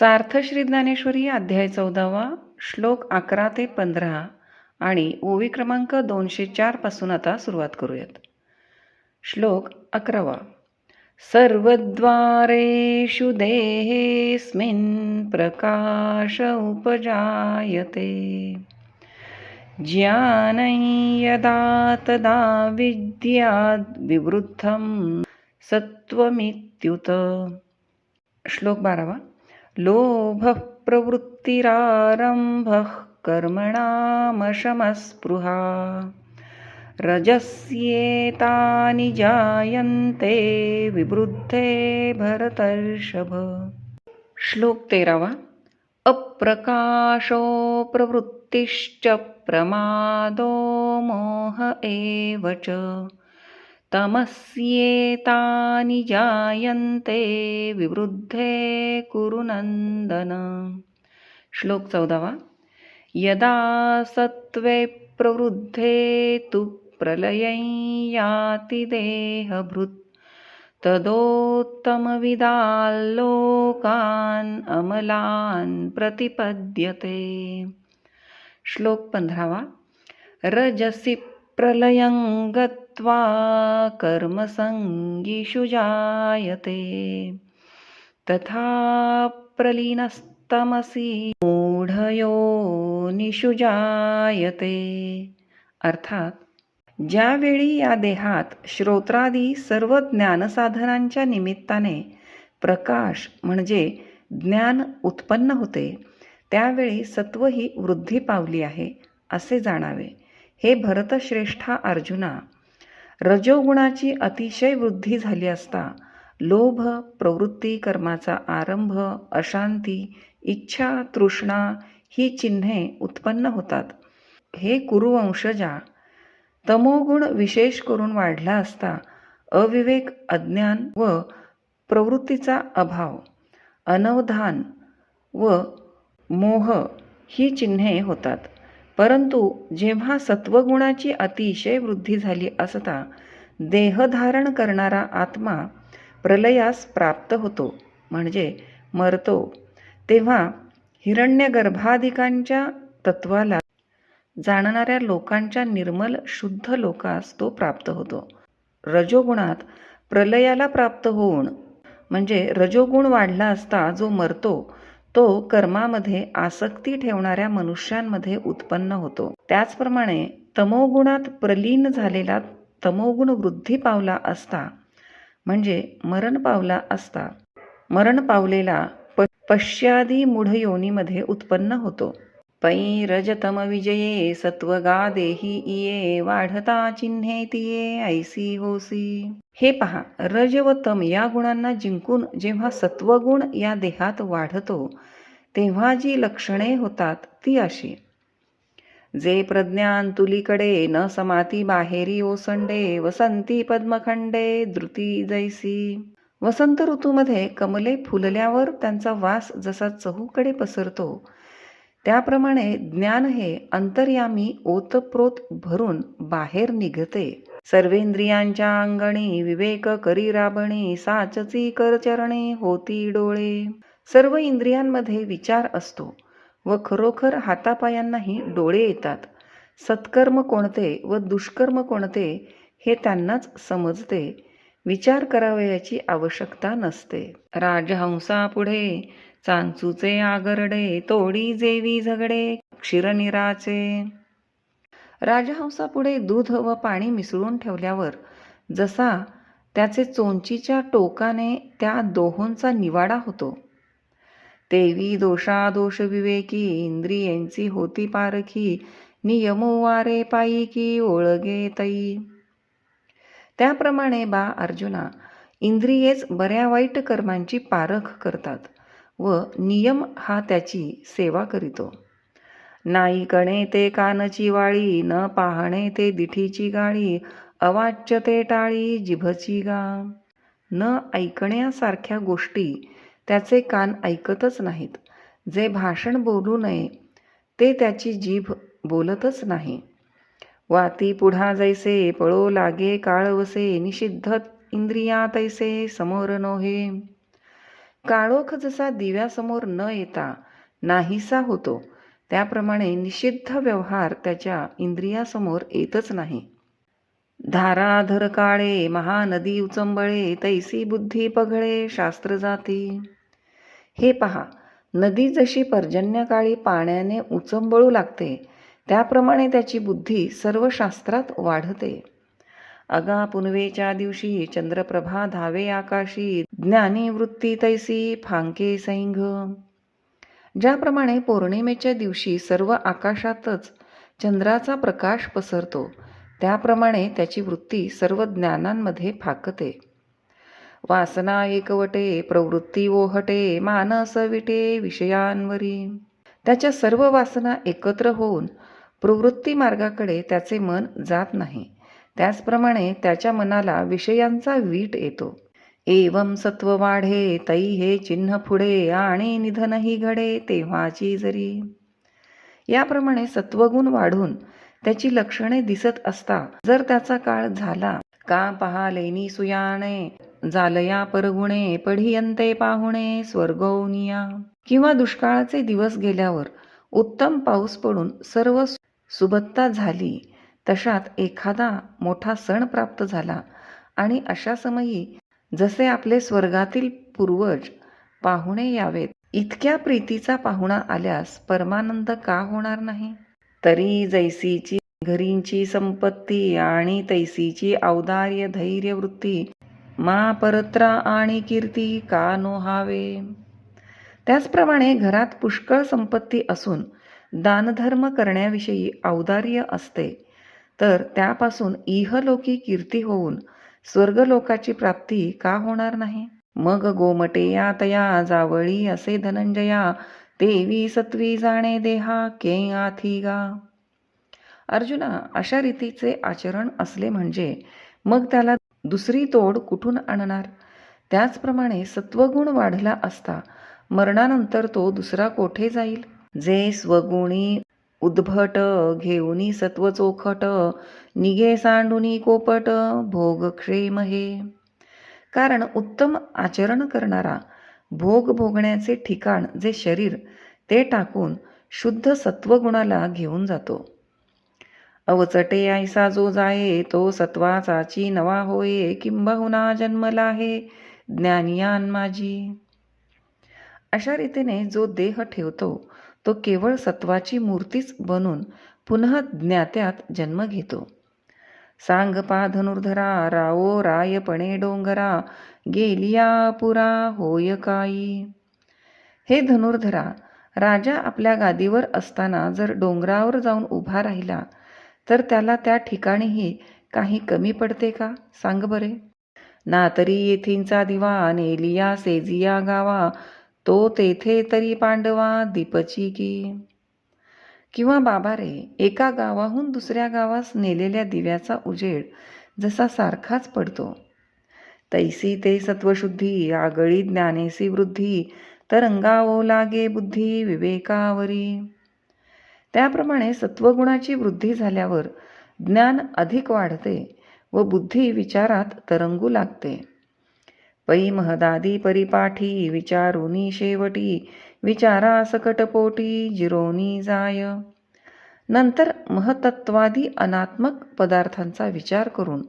सार्थ श्री ज्ञानेश्वरी अध्याय चौदावा श्लोक अकरा ते पंधरा आणि ओवी क्रमांक दोनशे चारपासून आता सुरुवात करूयात. श्लोक अकरावा सर्वद्वारेषु देहेस्मिन् प्रकाश उपजायते। ज्ञानं यदा तदा विद्याद् विवृद्धं सत्त्वमित्युत। श्लोक बारावा लोभः प्रवृत्तिरारम्भः कर्मणामशमस्पृहा। रजस्येतानि जायन्ते विवृद्धे भरतर्षभ। श्लोक तेरावा। अप्रकाशो प्रवृत्तिश्च प्रमादो मोह एव च। तमस्येतानि जायन्ते विवृद्धे कुरुनन्दन श्लोक चौदावा। यदा सत्त्वे प्रवृद्धे तु प्रलयं याति देहभृत् तदोत्तमविदाल्लोकान् अमलान् प्रतिपद्यते। श्लोक पंधरावा। रजसि प्रलयं गत्वा कर्मसङ्गिषु जायते। तथा प्रलीनस्तमसि मूढयोनिषु जायते। अर्थात ज्यावेळी या देहात श्रोत्रादी सर्व ज्ञानसाधनांच्या निमित्ताने प्रकाश म्हणजे ज्ञान उत्पन्न होते त्यावेळी सत्व ही वृद्धी पावली आहे असे जाणावे. हे भरतश्रेष्ठा अर्जुना. रजोगुणाची अतिशय वृद्धी झाली असता लोभ प्रवृत्ती कर्माचा आरंभ अशांती इच्छा तृष्णा ही चिन्हे उत्पन्न होतात. हे कुरुवंशजा तमोगुण विशेष करून वाढला असता अविवेक अज्ञान व प्रवृत्तीचा अभाव अनवधान व मोह ही चिन्हे होतात. परंतु जेव्हा सत्वगुणाची अतिशय वृद्धी झाली असता देहधारण करणारा आत्मा प्रलयास प्राप्त होतो म्हणजे मरतो तेव्हा हिरण्यगर्भाधिकांच्या तत्वाला जाणणाऱ्या लोकांच्या निर्मल शुद्ध लोकास तो प्राप्त होतो. रजोगुणात प्रलयाला प्राप्त होऊन म्हणजे रजोगुण वाढला असता जो मरतो तो कर्मामध्ये आसक्ती ठेवणाऱ्या मनुष्यांमध्ये उत्पन्न होतो. त्याचप्रमाणे तमोगुणात प्रलीन झालेला तमोगुण वृद्धी पावला असता म्हणजे मरण पावला असता. मरण पावलेला प पश्चादी मूढ योनीमध्ये उत्पन्न होतो. पै रजतम विजये सत्वगा देही इये वाढता चिन्हे तिये ऐसी होसी हे पहा रज व तम या गुणांना जिंकून जेव्हा सत्वगुण या देहात वाढतो तेव्हा जी लक्षणे होतात ती अशी. जे प्रज्ञान तुलीकडे न समाती बाहेरी ओसंडे वसंती पद्मखंडे द्रुती जैसी. वसंत ऋतूमध्ये कमले फुलल्यावर त्यांचा वास जसा चहूकडे पसरतो त्याप्रमाणे ज्ञान हे अंतर्यामी ओतप्रोत भरून बाहेर निघते. सर्वेंद्रियांच्या अंगणी विवेक करी राबणी साचची करचरणे होती डोळे. सर्व इंद्रियांमध्ये विचार असतो व खरोखर हातापायांनाही डोळे येतात. सत्कर्म कोणते व दुष्कर्म कोणते हे त्यांनाच समजते. विचार करावयाची आवश्यकता नसते. राजहंसापुढे चांचूचे आगरडे तोडी जेवी झगडे क्षीरनिराचे. राजहंसापुढे दूध व पाणी मिसळून ठेवल्यावर जसा त्याचे चोंचीच्या टोकाने त्या दोहोंचा निवाडा होतो. तेवी दोषादोष विवेकी इंद्रियांची होती पारखी नियमोवारे पायी की ओळगे तई त्याप्रमाणे बा अर्जुना इंद्रियेच बऱ्या वाईट कर्मांची पारख करतात. व नियम हा त्याची सेवा करीतो. नाही कणे ते कानची वाळी न पाहणे ते दिठीची गाळी अवाच्य ते टाळी जिभची गा. न ऐकण्यासारख्या गोष्टी त्याचे कान ऐकतच नाहीत. जे भाषण बोलू नये ते त्याची जीभ बोलतच नाही. वाती पुढा जैसे पळो लागे काळवसे निषिद्ध इंद्रिया तैसे समोर नोहे. काळोख जसा दिव्यासमोर न येता नाहीसा होतो त्याप्रमाणे निषिद्ध व्यवहार त्याच्या इंद्रियासमोर येतच नाही. धाराधर काळे महानदी उचंबळे तैसी बुद्धी पघळे शास्त्र जाती. हे पहा नदी जशी पर्जन्यकाळी पाण्याने उचंबळू लागते त्याप्रमाणे त्याची बुद्धी सर्व शास्त्रात वाढते. अगा पुनवेच्या दिवशी चंद्रप्रभा धावे आकाशी ज्ञानी वृत्ती तैसी फांके सैंघ. ज्याप्रमाणे पौर्णिमेच्या दिवशी सर्व आकाशातच चंद्राचा प्रकाश पसरतो त्याप्रमाणे त्याची वृत्ती सर्व ज्ञानांमध्ये फाकते. वासना एकवटे प्रवृत्ती ओहटे मानस विटे विषयांवरी. त्याच्या सर्व वासना एकत्र होऊन प्रवृत्ती मार्गाकडे त्याचे मन जात नाही. त्याचप्रमाणे त्याच्या मनाला विषयांचा वीट येतो. एवम सत्व वाढे तई हे चिन्ह पुढे आणि निधनही घडे तेव्हाची जरी. याप्रमाणे सत्वगुण वाढून त्याची लक्षणे दिसत असता जर त्याचा काळ झाला का पहा लेनी सुयाणे जालया परगुणे पढियंते पाहुणे स्वर्गौनिया किंवा दुष्काळाचे दिवस गेल्यावर उत्तम पाऊस पडून सर्व सुबत्ता झाली तशात एखादा मोठा सण प्राप्त झाला आणि अशा समयी जसे आपले स्वर्गातील पूर्वज पाहुणे यावेत इतक्या प्रीतीचा पाहुणा आल्यास परमानंद का होणार नाही? तरी जैसीची घरींची संपत्ती आणि तैसीची औदार्य धैर्य वृत्ती मा परत्रा आणि कीर्ती का नोहावे त्याचप्रमाणे घरात पुष्कळ संपत्ती असून दानधर्म करण्याविषयी औदार्य असते. तर त्यापासून इहलोकी कीर्ती होऊन स्वर्गलोकाची प्राप्ती का होणार नाही? मग गोमटे आतया तया जावळी असे धनंजया देवी सत्वी जाणे देहा के आथी गा. अर्जुना अशा रीतीचे आचरण असले म्हणजे मग त्याला दुसरी तोड कुठून आणणार? त्याचप्रमाणे सत्वगुण वाढला असता मरणानंतर तो दुसरा कोठे जाईल? जे स्वगुणी उद्भट घेऊनी सत्व चोखट निघे सांडुनी कोपट भोग क्षेम हे. कारण उत्तम आचरण करणारा भोग भोगण्याचे ठिकाण जे शरीर ते टाकून शुद्ध सत्वगुणाला घेऊन जातो. अवचटे ऐसा जो जाये तो सत्वाचाची नवा होये किंबहुना जन्मला हे ज्ञानियान माझी. अशा रीतीने जो देह ठेवतो तो केवळ सत्वाची मूर्तीच बनून पुन्हा ज्ञात्यात जन्म घेतो. सांगपा धनुर्धरा रावो रायपणे डोंगरा गेलिया पुरा होय काई. हे धनुर्धरा राजा आपल्या गादीवर असताना जर डोंगरावर जाऊन उभा राहिला तर त्याला त्या ठिकाणीही काही कमी पडते का? सांग बरे. ना तरी येथींचा दिवा नेलिया सेजिया गावा तो तेथे तरी पांडवा दीपची की. किंवा बाबा रे एका गावाहून दुसऱ्या गावास नेलेल्या दिव्याचा उजेड जसा सारखाच पडतो. तैसी ते सत्वशुद्धी आगळी ज्ञानेसी वृद्धी तरंगावो लागे बुद्धी विवेकावरी. त्याप्रमाणे सत्वगुणाची वृद्धी झाल्यावर ज्ञान अधिक वाढते व बुद्धी विचारात तरंगू लागते. पै महदादी परिपाठी विचारुनी शेवटी विचारा सकटपोटी जिरोनी जाय. नंतर महतत्वादी अनात्मक पदार्थांचा विचार करून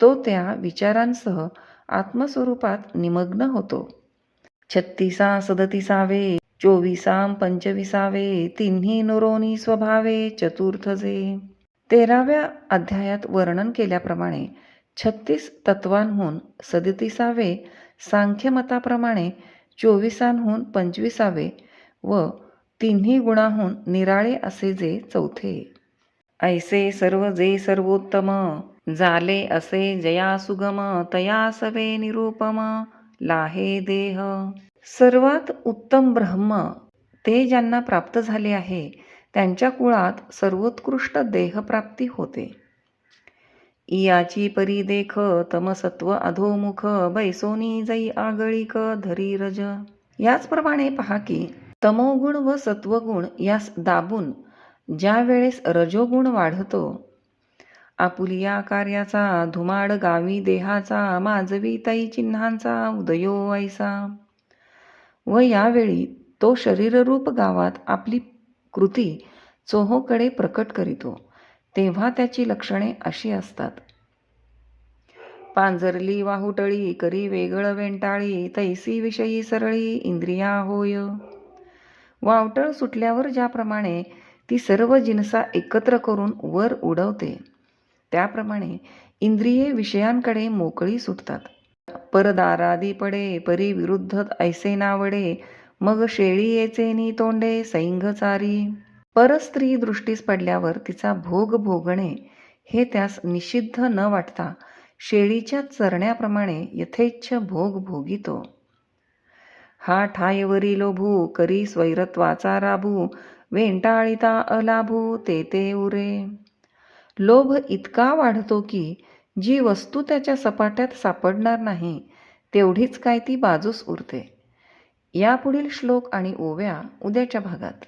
तो त्या विचारांसह आत्मस्वरूपात निमग्न होतो. छत्तीसा सदतीसावे चोवीसाम पंचविसावे तिन्ही नुरोनी स्वभावे चतुर्थजे. तेराव्या अध्यायात वर्णन केल्याप्रमाणे छत्तीस तत्वांहून सदतीसावे सांख्यमताप्रमाणे चोवीसांहून पंचवीसावे व तिन्ही गुणाहून निराळे असे जे चौथे. ऐसे सर्व जे सर्वोत्तम जाले असे जया सुगम तया सवे निरूपम लाहे देह. सर्वात उत्तम ब्रह्म ते ज्यांना प्राप्त झाले आहे त्यांच्या कुळात सर्वोत्कृष्ट देहप्राप्ती होते. इयाची परी देख तमसत्व अधोमुख बैसोनी जई आगळीक धरी रज. याचप्रमाणे पहा की तमोगुण व सत्वगुण यास दाबून ज्या वेळेस रजोगुण वाढतो आपुलिया कार्याचा धुमाड गावी देहाचा माजवी तई चिन्हांचा उदयो ऐसा. व यावेळी तो शरीररूप गावात आपली कृती चोहोकडे प्रकट करीतो. तेव्हा त्याची लक्षणे अशी असतात. पांजरली वाहुटळी करी वेगळ वेंटाळी तैसी विषयी सरळी इंद्रिया होय. वावटळ सुटल्यावर ज्याप्रमाणे ती सर्व जिनसा एकत्र करून वर उडवते त्याप्रमाणे इंद्रिये विषयांकडे मोकळी सुटतात. परदारादी पडे परी विरुद्ध ऐसे नावडे मग शेळी येचेनी तोंडे सैंगचारी परस्त्री दृष्टीस पडल्यावर तिचा भोग भोगणे हे त्यास निषिद्ध न वाटता शेळीच्या चरण्याप्रमाणे यथेच्छ भोग भोगितो. हा ठायवरी लोभू करी स्वैरत्वाचा राभू वेंटाळिता अलाभू ते ते उरे. लोभ इतका वाढतो की जी वस्तू त्याच्या सपाट्यात सापडणार नाही तेवढीच काय ती बाजूस उरते. यापुढील श्लोक आणि ओव्या उद्याच्या भागात.